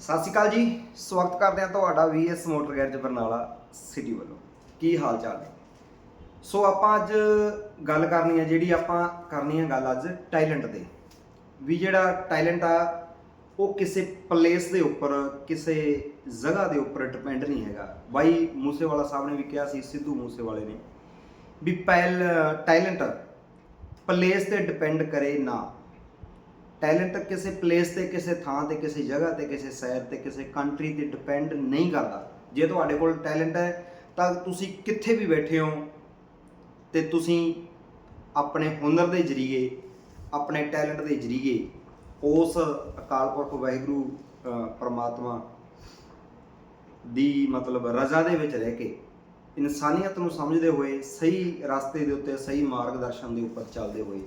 ਸਤਿ ਸ਼੍ਰੀ ਅਕਾਲ ਜੀ। ਸਵਾਗਤ ਕਰਦੇ ਹਾਂ ਤੁਹਾਡਾ VS motor garage Barnala city ਵੱਲੋਂ। ਕੀ ਹਾਲ ਚਾਲ ਨੇ? ਸੋ ਆਪਾਂ ਅੱਜ ਗੱਲ ਕਰਨੀ ਹੈ ਜਿਹੜੀ ਆਪਾਂ ਕਰਨੀ ਹੈ ਗੱਲ ਅੱਜ ਟੈਲੈਂਟ ਤੇ। ਵੀ ਜਿਹੜਾ ਟੈਲੈਂਟ ਆ, ਉਹ ਕਿਸੇ ਪਲੇਸ ਦੇ ਉੱਪਰ, ਕਿਸੇ ਜਗ੍ਹਾ ਦੇ ਉੱਪਰ ਡਿਪੈਂਡ ਨਹੀਂ ਹੈਗਾ। ਬਾਈ ਮੂਸੇਵਾਲਾ ਸਾਹਿਬ ਨੇ ਵੀ ਕਿਹਾ ਸੀ, ਸਿੱਧੂ ਮੂਸੇਵਾਲੇ ਨੇ, ਵੀ ਪੈਲ ਟੈਲੈਂਟ ਪਲੇਸ ਤੇ ਡਿਪੈਂਡ ਕਰੇ ਨਾ। ਟੈਲੈਂਟ ਕਿਸੇ ਪਲੇਸ ਤੇ, ਕਿਸੇ ਥਾਂ ਤੇ, ਕਿਸੇ ਜਗ੍ਹਾ ਤੇ, ਕਿਸੇ ਸ਼ਹਿਰ ਤੇ, ਕਿਸੇ ਕੰਟਰੀ ਤੇ ਡਿਪੈਂਡ ਨਹੀਂ ਕਰਦਾ। ਜੇ ਤੁਹਾਡੇ ਕੋਲ ਟੈਲੈਂਟ ਹੈ, ਤਾਂ ਤੁਸੀਂ ਕਿੱਥੇ ਵੀ ਬੈਠੇ ਹੋ ਤੇ ਤੁਸੀਂ ਆਪਣੇ ਹੁਨਰ ਦੇ ਜ਼ਰੀਏ, ਆਪਣੇ ਟੈਲੈਂਟ ਦੇ ਜ਼ਰੀਏ ਉਸ ਅਕਾਲ ਪੁਰਖ ਵਾਹਿਗੁਰੂ ਪਰਮਾਤਮਾ ਦੀ ਮਤਲਬ ਰਜ਼ਾ ਦੇ ਵਿੱਚ ਰਹਿ ਕੇ ਇਨਸਾਨੀਅਤ ਨੂੰ ਸਮਝਦੇ ਹੋਏ, ਸਹੀ ਰਸਤੇ ਦੇ ਉੱਤੇ, ਸਹੀ ਮਾਰਗਦਰਸ਼ਨ ਦੇ ਉੱਪਰ ਚੱਲਦੇ ਹੋਏ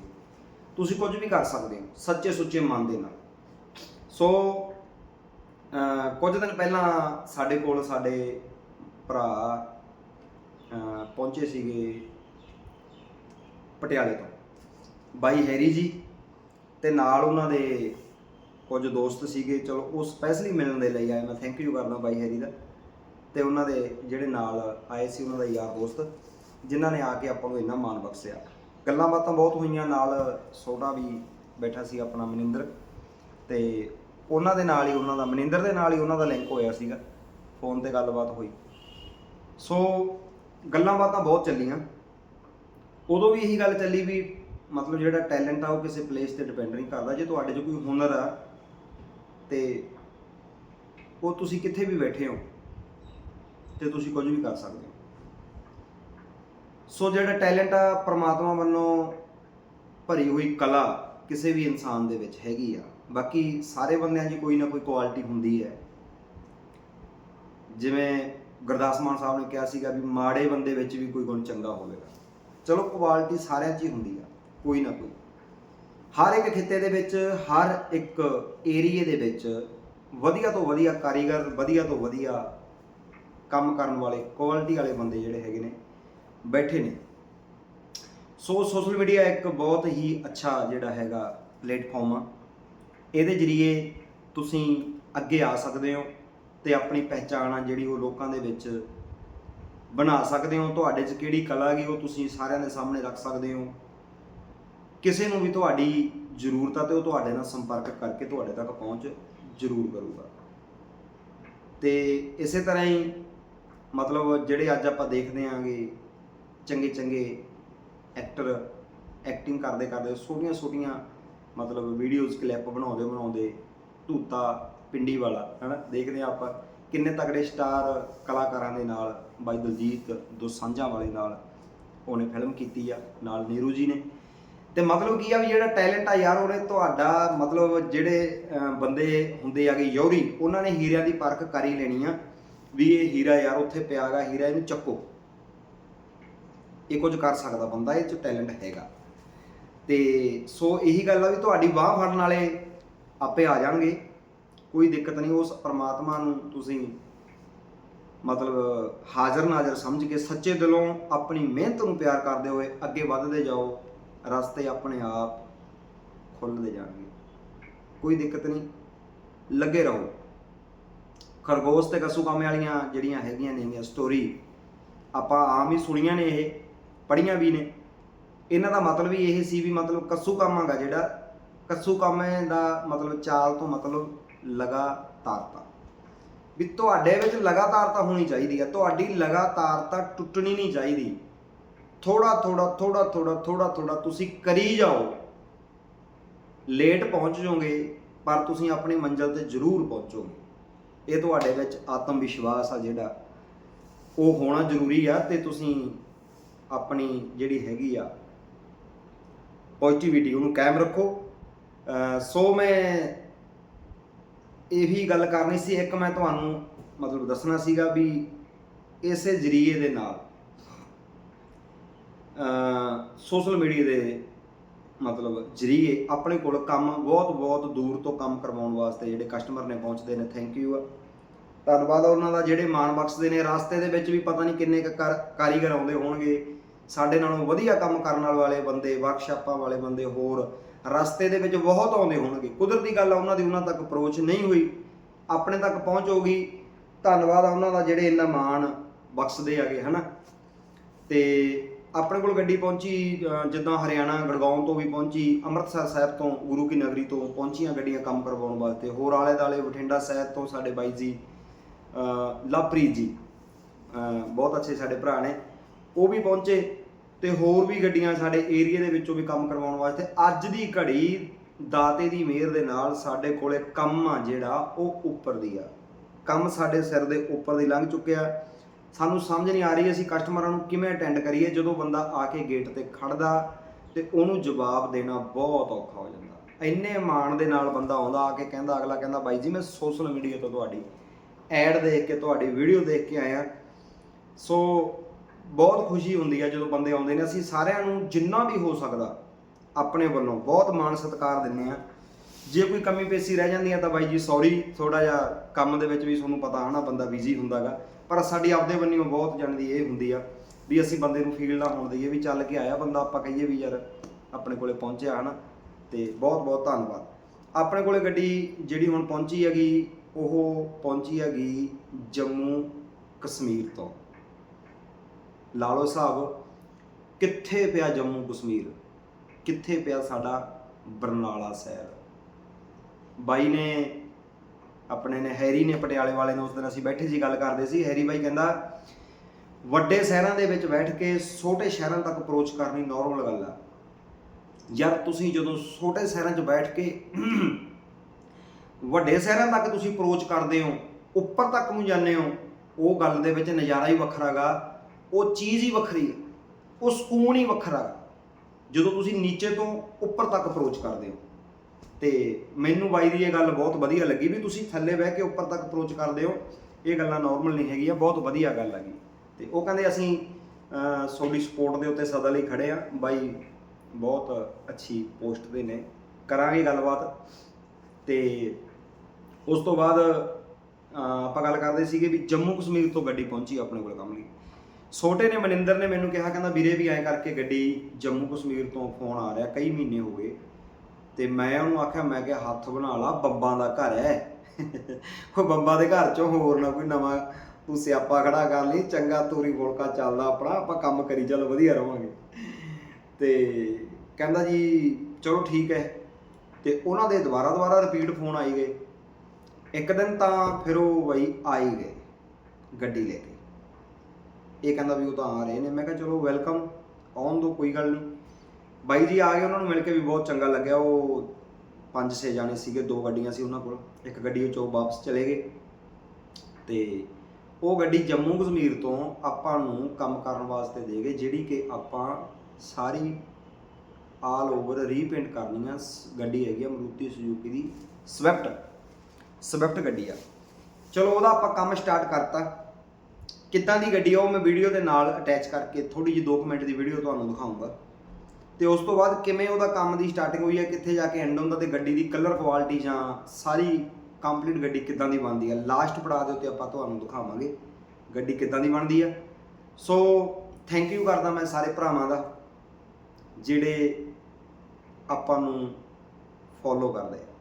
ਤੁਸੀਂ ਕੁਝ ਵੀ ਕਰ ਸਕਦੇ ਹੋ, ਸੱਚੇ ਸੁੱਚੇ ਮਨ ਦੇ ਨਾਲ। ਸੋ ਕੁਝ ਦਿਨ ਪਹਿਲਾਂ ਸਾਡੇ ਕੋਲ ਸਾਡੇ ਭਰਾ ਪਹੁੰਚੇ ਸੀਗੇ ਪਟਿਆਲੇ ਤੋਂ। ਬਾਈ ਹੈਰੀ ਜੀ ਤੇ ਨਾਲ ਉਹਨਾਂ ਦੇ ਕੁਝ ਦੋਸਤ ਸੀਗੇ। ਚਲੋ, ਉਹ ਸਪੈਸ਼ਲੀ ਮਿਲਣ ਦੇ ਲਈ ਆਏ। ਮੈਂ ਥੈਂਕ ਯੂ ਕਰਦਾ ਬਾਈ ਹੈਰੀ ਦਾ। ਤੇ ਉਹਨਾਂ ਦੇ ਜਿਹੜੇ ਨਾਲ ਆਏ ਸੀ, ਉਹਨਾਂ ਦਾ ਯਾਰ ਦੋਸਤ, ਜਿਨ੍ਹਾਂ ਨੇ ਆ ਕੇ ਆਪਾਂ ਨੂੰ ਇੰਨਾ ਮਾਣ ਬਖਸ਼ਿਆ। ਗੱਲਾਂ ਬਾਤਾਂ ਬਹੁਤ ਹੋਈਆਂ, ਨਾਲ ਸੋਡਾ ਵੀ ਬੈਠਾ ਸੀ ਆਪਣਾ ਮਨਿੰਦਰ ਤੇ ਉਹਨਾਂ ਦੇ ਨਾਲ ਹੀ ਉਹਨਾਂ ਦਾ, ਮਨਿੰਦਰ ਦੇ ਨਾਲ ਹੀ ਉਹਨਾਂ ਦਾ ਲਿੰਕ ਹੋਇਆ ਸੀਗਾ ਫੋਨ ਤੇ ਗੱਲਬਾਤ ਹੋਈ। ਸੋ ਗੱਲਾਂ ਬਾਤਾਂ ਬਹੁਤ ਚੱਲੀਆਂ। ਉਦੋਂ ਵੀ ਇਹੀ ਗੱਲ ਚੱਲੀ ਵੀ ਮਤਲਬ ਜਿਹੜਾ ਟੈਲੈਂਟ ਆ ਉਹ ਕਿਸੇ ਪਲੇਸ ਤੇ ਡਿਪੈਂਡ ਨਹੀਂ ਕਰਦਾ, ਜੇ ਤੁਹਾਡੇ 'ਚ ਕੋਈ ਹੁਨਰ ਆ ਤੇ ਉਹ ਤੁਸੀਂ ਕਿੱਥੇ ਵੀ ਬੈਠੇ ਹੋ, ਤੇ ਤੁਸੀਂ ਕੁਝ ਵੀ ਕਰ ਸਕਦੇ ਹੋ। ਸੋ ਜਿਹੜਾ ਟੈਲੈਂਟ ਆ, ਪ੍ਰਮਾਤਮਾ ਵੱਲੋਂ ਭਰੀ ਹੋਈ ਕਲਾ ਕਿਸੇ ਵੀ ਇਨਸਾਨ ਦੇ ਵਿੱਚ ਹੈਗੀ ਆ। ਬਾਕੀ ਸਾਰੇ ਬੰਦਿਆਂ 'ਚ ਕੋਈ ਨਾ ਕੋਈ ਕੁਆਲਿਟੀ ਹੁੰਦੀ ਹੈ। ਜਿਵੇਂ ਗੁਰਦਾਸ ਮਾਨ ਸਾਹਿਬ ਨੇ ਕਿਹਾ ਸੀਗਾ ਵੀ ਮਾੜੇ ਬੰਦੇ ਵਿੱਚ ਵੀ ਕੋਈ ਗੁਣ ਚੰਗਾ ਹੋਵੇਗਾ। ਚਲੋ ਕੁਆਲਿਟੀ ਸਾਰਿਆਂ 'ਚ ਹੀ ਹੁੰਦੀ ਆ, ਕੋਈ ਨਾ ਕੋਈ। ਹਰ ਇੱਕ ਖਿੱਤੇ ਦੇ ਵਿੱਚ, ਹਰ ਇੱਕ ਏਰੀਏ ਦੇ ਵਿੱਚ ਵਧੀਆ ਤੋਂ ਵਧੀਆ ਕਾਰੀਗਰ, ਵਧੀਆ ਤੋਂ ਵਧੀਆ ਕੰਮ ਕਰਨ ਵਾਲੇ ਕੁਆਲਿਟੀ ਵਾਲੇ ਬੰਦੇ ਜਿਹੜੇ ਹੈਗੇ ਨੇ ਬੈਠੇ ਨੇ। ਸੋ ਸੋਸ਼ਲ ਮੀਡੀਆ ਇੱਕ ਬਹੁਤ ਹੀ ਅੱਛਾ ਜਿਹੜਾ ਹੈਗਾ ਪਲੇਟਫਾਰਮ ਆ। ਇਹਦੇ ਜਰੀਏ ਤੁਸੀਂ ਅੱਗੇ ਆ ਸਕਦੇ ਹੋ ਤੇ ਆਪਣੀ ਪਹਿਚਾਣ ਆ ਜਿਹੜੀ ਉਹ ਲੋਕਾਂ ਦੇ ਵਿੱਚ ਬਣਾ ਸਕਦੇ ਹੋ। ਤੁਹਾਡੇ 'ਚ ਕਿਹੜੀ ਕਲਾ ਹੈਗੀ ਉਹ ਤੁਸੀਂ ਸਾਰਿਆਂ ਦੇ ਸਾਹਮਣੇ ਰੱਖ ਸਕਦੇ ਹੋ। ਕਿਸੇ ਨੂੰ ਵੀ ਤੁਹਾਡੀ ਜ਼ਰੂਰਤ ਆ ਤੇ ਉਹ ਤੁਹਾਡੇ ਨਾਲ ਸੰਪਰਕ ਕਰਕੇ ਤੁਹਾਡੇ ਤੱਕ ਪਹੁੰਚ ਜ਼ਰੂਰ ਕਰੂਗਾ। ਤੇ ਇਸੇ ਤਰ੍ਹਾਂ ਹੀ ਮਤਲਬ ਜਿਹੜੇ ਅੱਜ ਆਪਾਂ ਦੇਖਦੇ ਆਂਗੇ ਚੰਗੇ ਚੰਗੇ ਐਕਟਰ ਐਕਟਿੰਗ ਕਰਦੇ ਕਰਦੇ, ਛੋਟੀਆਂ ਛੋਟੀਆਂ ਮਤਲਬ ਵੀਡੀਓਜ਼ ਕਲਿੱਪ ਬਣਾਉਂਦੇ ਬਣਾਉਂਦੇ ਧੂਤਾ ਪਿੰਡੀ ਵਾਲਾ, ਹਨਾ, ਦੇਖਦੇ ਹਾਂ ਆਪਾਂ ਕਿੰਨੇ ਤਕੜੇ ਸਟਾਰ ਕਲਾਕਾਰਾਂ ਦੇ ਨਾਲ, ਬਾਈ ਦਲਜੀਤ ਦੋਸਾਂਝਾਂ ਵਾਲੇ ਨਾਲ ਉਹਨੇ ਫਿਲਮ ਕੀਤੀ ਆ, ਨਾਲ ਨੀਰੂ ਜੀ ਨੇ। ਤੇ ਮਤਲਬ ਕੀ ਆ ਵੀ ਜਿਹੜਾ ਟੈਲੈਂਟ ਆ ਯਾਰ ਉਹਨੇ ਤੁਹਾਡਾ ਮਤਲਬ ਜਿਹੜੇ ਬੰਦੇ ਹੁੰਦੇ ਆਗੇ ਯੌਰੀ ਉਹਨਾਂ ਨੇ ਹੀਰਿਆਂ ਦੀ ਪਰਖ ਕਰ ਹੀ ਲੈਣੀ ਆ, ਵੀ ਇਹ ਹੀਰਾ ਯਾਰ, ਉੱਥੇ ਪਿਆਗਾ ਹੀਰਾ, ਇਹਨੂੰ ਚੱਕੋ। ਇਹ ਕੁਝ ਕਰ ਸਕਦਾ ਬੰਦਾ, ਇਹ ਚ ਟੈਲੈਂਟ ਹੈਗਾ। ਤੇ ਸੋ ਇਹੀ ਗੱਲ ਆ ਵੀ ਤੁਹਾਡੀ ਬਾਹ ਫੜਨ ਵਾਲੇ ਆਪੇ ਆ ਜਾਣਗੇ। ਕੋਈ ਦਿੱਕਤ ਨਹੀਂ, ਉਸ ਪਰਮਾਤਮਾ ਨੂੰ ਤੁਸੀਂ ਮਤਲਬ ਹਾਜ਼ਰ ਨਾਜ਼ਰ ਸਮਝ ਕੇ ਸੱਚੇ ਦਿਲੋਂ ਆਪਣੀ ਮਿਹਨਤ ਨੂੰ ਪਿਆਰ ਕਰਦੇ ਹੋਏ ਅੱਗੇ ਵੱਧਦੇ ਜਾਓ, ਰਸਤੇ ਆਪਣੇ ਆਪ ਖੁੱਲਦੇ ਜਾਣਗੇ। ਕੋਈ ਦਿੱਕਤ ਨਹੀਂ, ਲੱਗੇ ਰਹੋ। ਖਰਗੋਸ਼ ਤੇ ਕਸੂ ਕਾਮੇ ਵਾਲੀਆਂ ਜਿਹੜੀਆਂ ਹੈਗੀਆਂ ਨੇਗੀਆਂ ਸਟੋਰੀ ਆਪਾਂ ਆਮ ਹੀ ਸੁਣੀਆਂ ਨੇ ਇਹ। ਪੜੀਆਂ ਵੀ ਨੇ। ਇਹਨਾਂ ਦਾ ਮਤਲਬ ਵੀ ਇਹ ਸੀ ਵੀ ਮਤਲਬ ਕੱਸੂ ਕਾਮਾਂਗਾ ਜਿਹੜਾ। ਕੱਸੂ ਕੰਮ ਦਾ ਮਤਲਬ ਚਾਲ ਤੋਂ ਮਤਲਬ ਲਗਾਤਾਰਤਾ ਵੀ ਤੁਹਾਡੇ ਵਿੱਚ ਲਗਾਤਾਰਤਾ ਹੋਣੀ ਚਾਹੀਦੀ ਹੈ ਤੁਹਾਡੀ ਲਗਾਤਾਰਤਾ ਟੁੱਟਣੀ ਨਹੀਂ ਚਾਹੀਦੀ। ਥੋੜਾ ਥੋੜਾ ਥੋੜਾ ਥੋੜਾ ਥੋੜਾ ਥੋੜਾ ਤੁਸੀਂ ਕਰੀ ਜਾਓ। ਲੇਟ ਪਹੁੰਚ ਜਾਓਗੇ, ਪਰ ਤੁਸੀਂ ਆਪਣੀ ਮੰਜ਼ਿਲ ਤੇ ਜ਼ਰੂਰ ਪਹੁੰਚੋਗੇ। ਇਹ ਤੁਹਾਡੇ ਵਿੱਚ ਆਤਮ ਵਿਸ਼ਵਾਸ ਆ ਜਿਹੜਾ। ਉਹ ਹੋਣਾ ਜ਼ਰੂਰੀ ਆ ਤੇ ਤੁਸੀਂ ਆਪਣੀ ਜਿਹੜੀ ਹੈਗੀ ਆ ਪੋਜ਼ਿਟਿਵਿਟੀ ਉਹਨੂੰ ਕਾਇਮ ਰੱਖੋ। ਸੋ ਮੈਂ ਇਹੀ ਗੱਲ ਕਰਨੀ ਸੀ, ਇੱਕ ਮੈਂ ਤੁਹਾਨੂੰ ਮਤਲਬ ਦੱਸਣਾ ਸੀਗਾ ਵੀ ਇਸੇ ਜਰੀਏ ਦੇ ਨਾਲ ਸੋਸ਼ਲ ਮੀਡੀਆ ਦੇ ਮਤਲਬ ਜਰੀਏ ਆਪਣੇ ਕੋਲ ਕੰਮ ਬਹੁਤ ਬਹੁਤ ਦੂਰ ਤੋਂ ਕੰਮ ਕਰਵਾਉਣ ਵਾਸਤੇ ਜਿਹੜੇ ਕਸਟਮਰ ਨੇ ਪਹੁੰਚਦੇ ਨੇ ਥੈਂਕ ਯੂ ਆ। ਧੰਨਵਾਦ ਉਹਨਾਂ ਦਾ, ਜਿਹੜੇ ਮਾਣ ਬਖਸ਼ਦੇ ਨੇ, ਰਸਤੇ ਦੇ ਵਿੱਚ ਵੀ ਪਤਾ ਨਹੀਂ ਕਿੰਨੇ ਕੁ ਕਰ- ਕਾਰੀਗਰ ਆਉਂਦੇ ਹੋਣਗੇ। ਸਾਡੇ ਨਾਲੋਂ ਵਧੀਆ ਕੰਮ ਕਰਨ ਵਾਲੇ ਬੰਦੇ ਵਰਕਸ਼ਾਪਾਂ ਵਾਲੇ ਬੰਦੇ ਹੋਰ ਰਸਤੇ ਦੇ ਵਿੱਚ ਬਹੁਤ ਆਉਂਦੇ ਹੋਣਗੇ। ਕੁਦਰਤੀ ਗੱਲ ਆ ਉਹਨਾਂ ਦੀ ਉਹਨਾਂ ਤੱਕ ਅਪਰੋਚ ਨਹੀਂ ਹੋਈ। ਆਪਣੇ ਤੱਕ ਪਹੁੰਚ ਹੋਊਗੀ ਧੰਨਵਾਦ ਆ ਉਹਨਾਂ ਦਾ ਜਿਹੜੇ ਇੰਨਾ ਮਾਣ ਬਖਸ਼ਦੇ ਆਗੇ ਹਨਾ? ਤੇ ਆਪਣੇ ਕੋਲ ਗੱਡੀ ਪਹੁੰਚੀ ਅ, ਜਿੱਦਾਂ ਹਰਿਆਣਾ ਗੜਗਾਉਂ ਤੋਂ ਵੀ ਪਹੁੰਚੀ ਅੰਮ੍ਰਿਤਸਰ ਸਾਹਿਬ ਤੋਂ ਗੁਰੂ ਕੀ ਨਗਰੀ ਤੋਂ ਪਹੁੰਚੀਆਂ ਗੱਡੀਆਂ ਕੰਮ ਕਰਵਾਉਣ ਵਾਸਤੇ। ਹੋਰ ਆਲੇ ਦਾਲੇ ਬਠਿੰਡਾ ਸਾਹਿਬ ਤੋਂ ਸਾਡੇ ਬਾਈ ਜੀ ਅ, ਲਵਪ੍ਰੀਤ ਜੀ ਅ, ਬਹੁਤ ਅੱਛੇ ਸਾਡੇ ਭਰਾ ਨੇ। ਉਹ ਵੀ ਪਹੁੰਚੇ ਤੇ ਹੋਰ ਵੀ ਗੱਡੀਆਂ ਸਾਡੇ ਏਰੀਆ ਦੇ ਵਿੱਚੋਂ ਵੀ ਕੰਮ ਕਰਵਾਉਣ ਵਾਸਤੇ। ਅੱਜ ਦੀ ਘੜੀ ਦਾਤੇ ਦੀ ਮਿਹਰ ਦੇ ਨਾਲ ਸਾਡੇ ਕੋਲੇ ਕੰਮ ਆ ਜਿਹੜਾ, ਉਹ ਉੱਪਰ ਦੀ ਆ। ਕੰਮ ਸਾਡੇ ਸਿਰ ਦੇ ਉੱਪਰ ਦੀ ਲੰਘ ਚੁੱਕਿਆ। ਸਾਨੂੰ ਸਮਝ ਨਹੀਂ ਆ ਰਹੀ ਅਸੀਂ ਕਸਟਮਰਾਂ ਨੂੰ ਕਿਵੇਂ ਅਟੈਂਡ ਕਰੀਏ, ਜਦੋਂ ਬੰਦਾ ਆ ਕੇ ਗੇਟ ਤੇ ਖੜਦਾ ਤੇ ਉਹਨੂੰ ਜਵਾਬ ਦੇਣਾ ਬਹੁਤ ਔਖਾ ਹੋ ਜਾਂਦਾ। ਇੰਨੇ ਮਾਣ ਦੇ ਨਾਲ ਬੰਦਾ ਆਉਂਦਾ, ਆ ਕੇ ਕਹਿੰਦਾ, ਅਗਲਾ ਕਹਿੰਦਾ, ਬਾਈ ਜੀ, ਮੈਂ ਸੋਸ਼ਲ ਮੀਡੀਆ ਤੋਂ ਤੁਹਾਡੀ ਐਡ ਦੇਖ ਕੇ, ਤੁਹਾਡੀ ਵੀਡੀਓ ਦੇਖ ਕੇ ਆਇਆ। ਸੋ ਬਹੁਤ ਖੁਸ਼ੀ ਹੁੰਦੀ ਹੈ ਜਦੋਂ ਬੰਦੇ ਆਉਂਦੇ ਨੇ। ਅਸੀਂ ਸਾਰਿਆਂ ਨੂੰ ਜਿੰਨਾ ਵੀ ਹੋ ਸਕਦਾ, ਆਪਣੇ ਵੱਲੋਂ ਬਹੁਤ ਮਾਣ ਸਤਿਕਾਰ ਦਿੰਨੇ ਆ। ਜੇ ਕੋਈ ਕਮੀ ਪੇਸ਼ੀ ਰਹਿ ਜਾਂਦੀ ਹੈ ਤਾਂ ਬਾਈ ਜੀ ਸੌਰੀ ਥੋੜਾ ਜਿਹਾ ਕੰਮ ਦੇ ਵਿੱਚ ਵੀ ਤੁਹਾਨੂੰ ਪਤਾ ਹਨਾ, ਬੰਦਾ ਬਿਜ਼ੀ ਹੁੰਦਾਗਾ ਪਰ ਸਾਡੀ ਆਪਦੇ ਬੰਨਿਓ ਬਹੁਤ ਜਾਣਦੀ ਇਹ ਹੁੰਦੀ ਆ ਵੀ ਅਸੀਂ ਬੰਦੇ ਨੂੰ ਫੀਲ ਨਾ ਹੋਣ ਦਈਏ ਵੀ ਚੱਲ ਕੇ ਆਇਆ ਬੰਦਾ, ਆਪਾਂ ਕਹੀਏ ਵੀ ਯਾਰ ਆਪਣੇ ਕੋਲੇ ਪਹੁੰਚਿਆ ਹਨਾ, ਤੇ ਬਹੁਤ ਬਹੁਤ ਧੰਨਵਾਦ। ਆਪਣੇ ਕੋਲੇ ਗੱਡੀ ਜਿਹੜੀ ਹੁਣ ਪਹੁੰਚੀ ਹੈਗੀ, ਉਹ ਪਹੁੰਚੀ ਹੈਗੀ ਜੰਮੂ ਕਸ਼ਮੀਰ ਤੋਂ। ਲਾ ਲਓ ਹਿਸਾਬ, ਕਿੱਥੇ ਪਿਆ ਜੰਮੂ ਕਸ਼ਮੀਰ? ਕਿੱਥੇ ਪਿਆ ਸਾਡਾ ਬਰਨਾਲਾ ਸ਼ਹਿਰ ਬਾਈ ਨੇ, ਆਪਣੇ ਨੇ, ਹੈਰੀ ਨੇ, ਪਟਿਆਲੇ ਵਾਲੇ ਨੇ ਉਸ ਦਿਨ ਅਸੀਂ ਬੈਠੇ ਸੀ, ਗੱਲ ਕਰਦੇ ਸੀ। ਹੈਰੀ ਬਾਈ ਕਹਿੰਦਾ, ਵੱਡੇ ਸ਼ਹਿਰਾਂ ਦੇ ਵਿੱਚ ਬੈਠ ਕੇ ਛੋਟੇ ਸ਼ਹਿਰਾਂ ਤੱਕ ਅਪਰੋਚ ਕਰਨੀ ਨਾਰਮਲ ਗੱਲ ਆ। ਯਾਰ ਤੁਸੀਂ ਜਦੋਂ ਛੋਟੇ ਸ਼ਹਿਰਾਂ 'ਚ ਬੈਠ ਕੇ ਵੱਡੇ ਸ਼ਹਿਰਾਂ ਤੱਕ ਤੁਸੀਂ ਅਪਰੋਚ ਕਰਦੇ ਹੋ, ਉੱਪਰ ਤੱਕ ਨੂੰ ਜਾਂਦੇ ਹੋ, ਉਹ ਗੱਲ ਦੇ ਵਿੱਚ ਨਜ਼ਾਰਾ ਹੀ ਵੱਖਰਾਗਾ ਉਹ ਚੀਜ਼ ਹੀ ਵੱਖਰੀ ਹੈ ਉਹ ਸਕੂਨ ਹੀ ਵੱਖਰਾ ਗਾ। ਜਦੋਂ ਤੁਸੀਂ ਨੀਚੇ ਤੋਂ ਉੱਪਰ ਤੱਕ ਅਪਰੋਚ ਕਰਦੇ ਹੋ ਤੇ ਮੈਨੂੰ ਬਾਈ ਦੀ ਇਹ ਗੱਲ ਬਹੁਤ ਵਧੀਆ ਲੱਗੀ ਵੀ ਤੁਸੀਂ ਥੱਲੇ ਬਹਿ ਕੇ ਉੱਪਰ ਤੱਕ ਅਪਰੋਚ ਕਰਦੇ ਹੋ ਇਹ ਗੱਲਾਂ ਨਾਰਮਲ ਨਹੀਂ ਹੈਗੀਆਂ ਬਹੁਤ ਵਧੀਆ ਗੱਲ ਹੈਗੀ ਤੇ ਉਹ ਕਹਿੰਦੇ ਅਸੀਂ ਅਹ, ਤੁਹਾਡੀ ਸਪੋਰਟ ਦੇ ਉੱਤੇ ਸਦਾ ਲਈ ਖੜੇ ਆ ਬਾਈ ਬਹੁਤ ਅੱਛੀ ਪੋਸਟ ਦੇ ਨੇ। ਕਰਾਂਗੇ ਗੱਲਬਾਤ। ਤੇ ਉਸ ਤੋਂ ਬਾਅਦ ਆਪਾਂ ਗੱਲ ਕਰਦੇ ਸੀਗੇ ਵੀ ਜੰਮੂ ਕਸ਼ਮੀਰ ਤੋਂ ਗੱਡੀ ਪਹੁੰਚੀ ਆਪਣੇ ਕੋਲ ਕੰਮ ਲਈ। ਛੋਟੇ ਨੇ ਮਨਿੰਦਰ ਨੇ ਮੈਨੂੰ ਕਿਹਾ, ਕਹਿੰਦਾ ਵੀਰੇ ਵੀ ਐਂ ਕਰਕੇ ਗੱਡੀ ਜੰਮੂ ਕਸ਼ਮੀਰ ਤੋਂ ਫੋਨ ਆ ਰਿਹਾ, ਕਈ ਮਹੀਨੇ ਹੋ ਗਏ। ਤੇ ਮੈਂ ਉਹਨੂੰ ਆਖਿਆ, ਮੈਂ ਕਿਹਾ ਹੱਥ ਬਣਾ ਲਾ, ਬੰਬਾਂ ਦਾ ਘਰ ਹੈ ਉਹ ਬੰਬਾਂ ਦੇ ਘਰ ਚੋਂ ਹੋਰ ਨਾ ਕੋਈ ਨਵਾਂ ਤੂੰ ਸਿਆਪਾ ਖੜਾ ਕਰ ਲਈ, ਚੰਗਾ ਤੋਰੀ ਫੋਲਕਾ ਚੱਲਦਾ ਆਪਣਾ, ਆਪਾਂ ਕੰਮ ਕਰੀ ਚੱਲ ਵਧੀਆ ਰਵਾਂਗੇ। ਤੇ ਕਹਿੰਦਾ ਜੀ, ਚਲੋ ਠੀਕ ਹੈ ਤੇ ਉਹਨਾਂ ਦੇ ਦੁਬਾਰਾ ਦੁਬਾਰਾ ਰਿਪੀਟ ਫੋਨ ਆਈ ਗਏ। ਇੱਕ ਦਿਨ ਤਾਂ ਫਿਰ ਉਹ ਬਈ ਆਈ ਗਏ, ਗੱਡੀ ਲੈ ਕੇ। ਇਹ ਕਹਿੰਦਾ ਵੀ ਉਹ ਤਾਂ ਆ ਰਹੇ ਨੇ। ਮੈਂ ਕਿਹਾ ਚਲੋ ਵੈਲਕਮ ਆਉਣ ਦੋ, ਕੋਈ ਗੱਲ ਨਹੀਂ। ਬਾਈ ਜੀ ਆ ਗਏ, ਉਹਨਾਂ ਨੂੰ ਮਿਲ ਕੇ ਵੀ ਬਹੁਤ ਚੰਗਾ ਲੱਗਿਆ। ਉਹ ਪੰਜ ਛੇ ਜਾਣੇ ਸੀਗੇ, ਦੋ ਗੱਡੀਆਂ ਸੀ ਉਹਨਾਂ ਕੋਲ। ਇੱਕ ਗੱਡੀ ਵਿੱਚੋਂ ਵਾਪਸ ਚਲੇ ਗਏ। ਤੇ ਉਹ ਗੱਡੀ ਜੰਮੂ ਕਸ਼ਮੀਰ ਤੋਂ ਆਪਾਂ ਨੂੰ ਕੰਮ ਕਰਨ ਵਾਸਤੇ ਦੇ ਗਏ, ਜਿਹੜੀ ਕਿ ਆਪਾਂ ਸਾਰੀ ਆਲ ਓਵਰ ਰੀਪੇਂਟ ਕਰਨੀ ਆ। ਸ- ਗੱਡੀ ਹੈਗੀ ਆ ਮਰੂਤੀ ਸੁਜ਼ੂਕੀ ਦੀ। ਸਵਿਫਟ ਸਵਿਫਟ ਗੱਡੀ ਆ। ਚਲੋ ਉਹਦਾ ਆਪਾਂ ਕੰਮ ਸਟਾਰਟ ਕਰਤਾ। ਕਿੱਦਾਂ ਦੀ ਗੱਡੀ ਆ, ਉਹ ਮੈਂ ਵੀਡੀਓ ਦੇ ਨਾਲ ਅਟੈਚ ਕਰਕੇ ਥੋੜੀ ਜਿਹੀ 2 ਮਿੰਟ ਦੀ ਵੀਡੀਓ ਤੁਹਾਨੂੰ ਦਿਖਾਉਂਗਾ ਤੇ ਉਸ ਤੋਂ ਬਾਅਦ ਕਿਵੇਂ ਉਹਦਾ ਕੰਮ ਦੀ ਸਟਾਰਟਿੰਗ ਹੋਈ ਹੈ, ਕਿੱਥੇ ਜਾ ਕੇ ਐਂਡ ਹੁੰਦਾ ਤੇ ਗੱਡੀ ਦੀ ਕਲਰ ਕੁਆਲਿਟੀ ਜਾਂ ਸਾਰੀ ਕੰਪਲੀਟ ਗੱਡੀ ਕਿੱਦਾਂ ਦੀ ਬਣਦੀ ਹੈ ਲਾਸਟ ਪੜਾਅ ਦੇ ਉੱਤੇ ਆਪਾਂ ਤੁਹਾਨੂੰ ਦਿਖਾਵਾਂਗੇ ਗੱਡੀ ਕਿੱਦਾਂ ਦੀ ਬਣਦੀ ਆ ਸੋ ਥੈਂਕ ਯੂ ਕਰਦਾ ਮੈਂ ਸਾਰੇ ਭਰਾਵਾਂ ਦਾ, ਜਿਹੜੇ ਆਪਾਂ ਨੂੰ ਫੋਲੋ ਕਰਦੇ ਆ।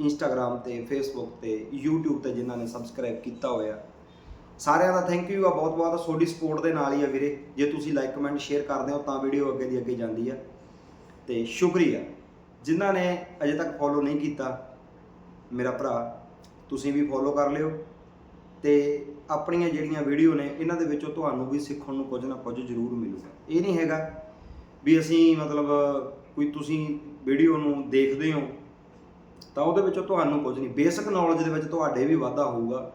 ਇੰਸਟਾਗ੍ਰam ਤੇ ਫੇਸਬੁੱਕ ਤੇ, YouTube ਤੇ ਜਿਨ੍ਹਾਂ ਨੇ ਸਬਸਕ੍ਰਾਈਬ ਕੀਤਾ ਹੋਇਆ। ਸਾਰਿਆਂ ਦਾ ਥੈਂਕ ਯੂ ਆ, ਬਹੁਤ ਬਹੁਤ ਤੁਹਾਡੀ ਸਪੋਰਟ ਦੇ ਨਾਲ ਹੀ ਆ ਵੀਰੇ। ਜੇ ਤੁਸੀਂ ਲਾਈਕ ਕਮੈਂਟ ਸ਼ੇਅਰ ਕਰਦੇ ਹੋ, ਤਾਂ ਵੀਡੀਓ ਅੱਗੇ ਦੀ ਅੱਗੇ ਜਾਂਦੀ ਆ। ਤੇ ਸ਼ੁਕਰੀਆ। ਜਿਨ੍ਹਾਂ ਨੇ ਅਜੇ ਤੱਕ ਫੋਲੋ ਨਹੀਂ ਕੀਤਾ, ਮੇਰਾ ਭਰਾ, ਤੁਸੀਂ ਵੀ ਫੋਲੋ ਕਰ ਲਿਓ। ਤੇ ਆਪਣੀਆਂ ਜਿਹੜੀਆਂ ਵੀਡੀਓ ਨੇ, ਇਹਨਾਂ ਦੇ ਵਿੱਚੋਂ ਤੁਹਾਨੂੰ ਵੀ ਸਿੱਖਣ ਨੂੰ ਕੁਝ ਨਾ ਕੁਝ ਜ਼ਰੂਰ ਮਿਲੂਗਾ। ਇਹ ਨਹੀਂ ਹੈਗਾ ਵੀ ਅਸੀਂ ਮਤਲਬ ਕੋਈ ਤੁਸੀਂ ਵੀਡੀਓ ਨੂੰ ਦੇਖਦੇ ਹੋ, ਤਾਂ ਉਹਦੇ ਵਿੱਚੋਂ ਤੁਹਾਨੂੰ ਕੁਝ ਨਹੀਂ। ਬੇਸਿਕ ਨੌਲੇਜ ਦੇ ਵਿੱਚ ਤੁਹਾਡੇ ਵੀ ਵਾਧਾ ਹੋਊਗਾ।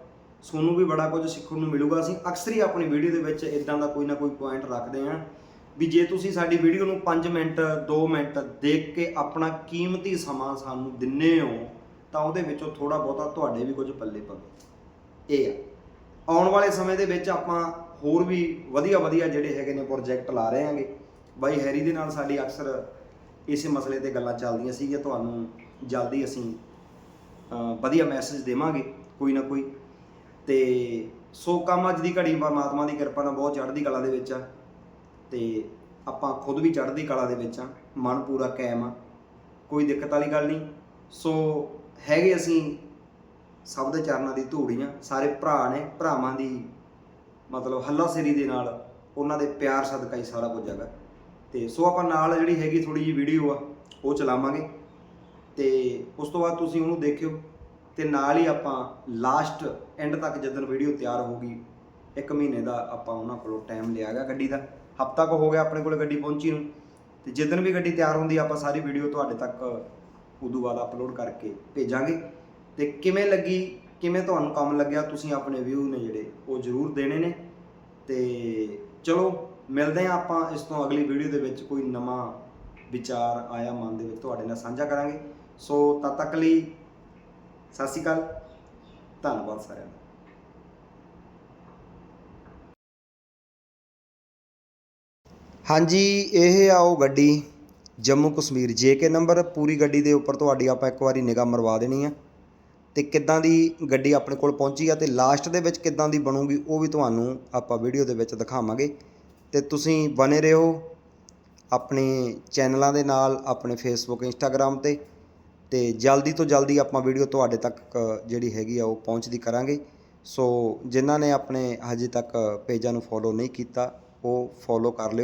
ਤੁਹਾਨੂੰ ਵੀ ਬੜਾ ਕੁਝ ਸਿੱਖਣ ਨੂੰ ਮਿਲੂਗਾ। ਅਸੀਂ ਅਕਸਰ ਹੀ ਆਪਣੀ ਵੀਡੀਓ ਦੇ ਵਿੱਚ ਇਦਾਂ ਦਾ ਕੋਈ ਨਾ ਕੋਈ ਪੁਆਇੰਟ ਰੱਖਦੇ ਹਾਂ ਵੀ ਜੇ ਤੁਸੀਂ ਸਾਡੀ ਵੀਡੀਓ ਨੂੰ 5 ਮਿੰਟ 2 ਮਿੰਟ ਦੇਖ ਕੇ ਆਪਣਾ ਕੀਮਤੀ ਸਮਾਂ ਸਾਨੂੰ ਦਿੰਨੇ ਹੋ, ਤਾਂ ਉਹਦੇ ਵਿੱਚੋਂ ਥੋੜਾ ਬਹੁਤਾ ਤੁਹਾਡੇ ਵੀ ਕੁਝ ਪੱਲੇ ਪਵੇ। ਇਹ ਆ। ਆਉਣ ਵਾਲੇ ਸਮੇਂ ਦੇ ਵਿੱਚ ਆਪਾਂ ਹੋਰ ਵੀ ਵਧੀਆ ਵਧੀਆ ਜਿਹੜੇ ਹੈਗੇ ਨੇ ਪ੍ਰੋਜੈਕਟ ਲਾ ਰਹੇ ਹਾਂਗੇ। ਬਾਈ ਹੈਰੀ ਦੇ ਨਾਲ ਸਾਡੀ ਅਕਸਰ ਇਸੇ ਮਸਲੇ ਤੇ ਗੱਲਾਂ ਚੱਲਦੀਆਂ ਸੀਗੀਆਂ। ਤੁਹਾਨੂੰ ਜਲਦੀ ਅਸੀਂ ਵਧੀਆ ਮੈਸੇਜ ਦੇਵਾਂਗੇ। ਕੋਈ ਨਾ ਕੋਈ ਤੇ ਸੋ ਕੰਮ ਅੱਜ ਦੀ ਘੜੀ ਪਰਮਾਤਮਾ ਦੀ ਕਿਰਪਾ ਨਾਲ ਬਹੁਤ ਚੜ੍ਹਦੀ ਕਲਾ ਦੇ ਵਿੱਚ ਆ। ਤੇ ਆਪਾਂ ਖੁਦ ਵੀ ਚੜ੍ਹਦੀ ਕਲਾ ਦੇ ਵਿੱਚ ਆ। ਮਨ ਪੂਰਾ ਕਾਇਮ ਆ। ਕੋਈ ਦਿੱਕਤ ਵਾਲੀ ਗੱਲ ਨਹੀਂ। ਸੋ ਹੈਗੇ ਅਸੀਂ ਸਭ ਦੇ ਚਰਨਾਂ ਦੀ ਧੂੜੀਆਂ ਸਾਰੇ ਭਰਾ ਨੇ, ਭਰਾਵਾਂ ਦੀ ਮਤਲਬ ਹੱਲਾ ਹੱਲਾਸ਼ੇਰੀ ਦੇ ਨਾਲ ਉਹਨਾਂ ਦੇ ਪਿਆਰ ਸਦਕਾ ਹੀ ਸਾਰਾ ਕੁਝ ਹੈਗਾ। ਤੇ ਸੋ ਆਪਾਂ ਨਾਲ ਜਿਹੜੀ ਹੈਗੀ ਥੋੜੀ ਜਿਹੀ ਵੀਡੀਓ ਆ, ਉਹ ਚਲਾਵਾਂਗੇ। ਤੇ ਉਸ ਤੋਂ ਬਾਅਦ ਤੁਸੀਂ ਉਹਨੂੰ ਦੇਖਿਓ। ਤੇ ਨਾਲ ਹੀ ਆਪਾਂ ਲਾਸਟ ਐਂਡ ਤੱਕ ਜਦੋਂ ਵੀਡੀਓ ਤਿਆਰ ਹੋਊਗੀ, ਇੱਕ ਮਹੀਨੇ ਦਾ ਆਪਾਂ ਉਹਨਾਂ ਕੋਲੋਂ ਟਾਈਮ ਲਿਆ ਗਿਆ ਗੱਡੀ ਦਾ। ਹਫਤਾ ਕੁ ਹੋ ਗਿਆ ਆਪਣੇ ਕੋਲ ਗੱਡੀ ਪਹੁੰਚੀ ਨੂੰ। ਤੇ ਜਦੋਂ ਵੀ ਗੱਡੀ ਤਿਆਰ ਹੁੰਦੀ, ਆਪਾਂ ਸਾਰੀ ਵੀਡੀਓ ਤੁਹਾਡੇ ਤੱਕ ਉਦੋਂ ਬਾਅਦ ਅਪਲੋਡ ਕਰਕੇ ਭੇਜਾਂਗੇ। ਤੇ ਕਿਵੇਂ ਲੱਗੀ, ਕਿਵੇਂ ਤੁਹਾਨੂੰ ਕੰਮ ਲੱਗਿਆ, ਤੁਸੀਂ ਆਪਣੇ ਵਿਊ ਨੇ ਜਿਹੜੇ ਉਹ ਜ਼ਰੂਰ ਦੇਣੇ ਨੇ। ਤੇ ਚਲੋ, ਮਿਲਦੇ ਹਾਂ ਆਪਾਂ ਇਸ ਤੋਂ ਅਗਲੀ ਵੀਡੀਓ ਦੇ ਵਿੱਚ ਕੋਈ ਨਵਾਂ ਵਿਚਾਰ ਆਇਆ ਮਨ ਦੇ ਵਿੱਚ ਤੁਹਾਡੇ ਨਾਲ ਸਾਂਝਾ ਕਰਾਂਗੇ। ਸੋ ਤਦ ਤੱਕ ਲਈ ਸਤਿ ਸ਼੍ਰੀ ਅਕਾਲ। ਧੰਨਵਾਦ ਸਾਰਿਆਂ ਦਾ। ਹਾਂਜੀ, ਇਹ ਆ ਉਹ ਗੱਡੀ ਜੰਮੂ ਕਸ਼ਮੀਰ ਜੇਕੇ ਨੰਬਰ। ਪੂਰੀ ਗੱਡੀ ਦੇ ਉੱਪਰ ਤੁਹਾਡੀ ਆਪਾਂ ਇੱਕ ਵਾਰੀ ਨਿਗਾਹ ਮਰਵਾ ਦੇਣੀ ਆ। ਤੇ ਕਿੱਦਾਂ ਦੀ ਗੱਡੀ ਆਪਣੇ ਕੋਲ ਪਹੁੰਚੀ ਆ ਤੇ ਲਾਸਟ ਦੇ ਵਿੱਚ ਕਿੱਦਾਂ ਦੀ ਬਣੂਗੀ, ਉਹ ਵੀ ਤੁਹਾਨੂੰ ਆਪਾਂ ਵੀਡੀਓ ਦੇ ਵਿੱਚ ਦਿਖਾਵਾਂਗੇ। ਤੇ ਤੁਸੀਂ ਬਨੇ ਰਹੋ ਆਪਣੇ ਚੈਨਲਾਂ ਦੇ ਨਾਲ, ਆਪਣੇ ਫੇਸਬੁੱਕ ਇੰਸਟਾਗ੍ਰam ਤੇ। ਅਤੇ ਜਲਦੀ ਤੋਂ ਜਲਦੀ ਆਪਾਂ ਵੀਡੀਓ ਤੁਹਾਡੇ ਤੱਕ ਜਿਹੜੀ ਹੈਗੀ ਆ, ਉਹ ਪਹੁੰਚਦੀ ਕਰਾਂਗੇ। ਸੋ, ਜਿਨ੍ਹਾਂ ਨੇ ਆਪਣੇ ਹਜੇ ਤੱਕ ਪੇਜਾਂ ਨੂੰ ਫੋਲੋ ਨਹੀਂ ਕੀਤਾ, ਉਹ ਫੋਲੋ ਕਰ ਲਿਓ।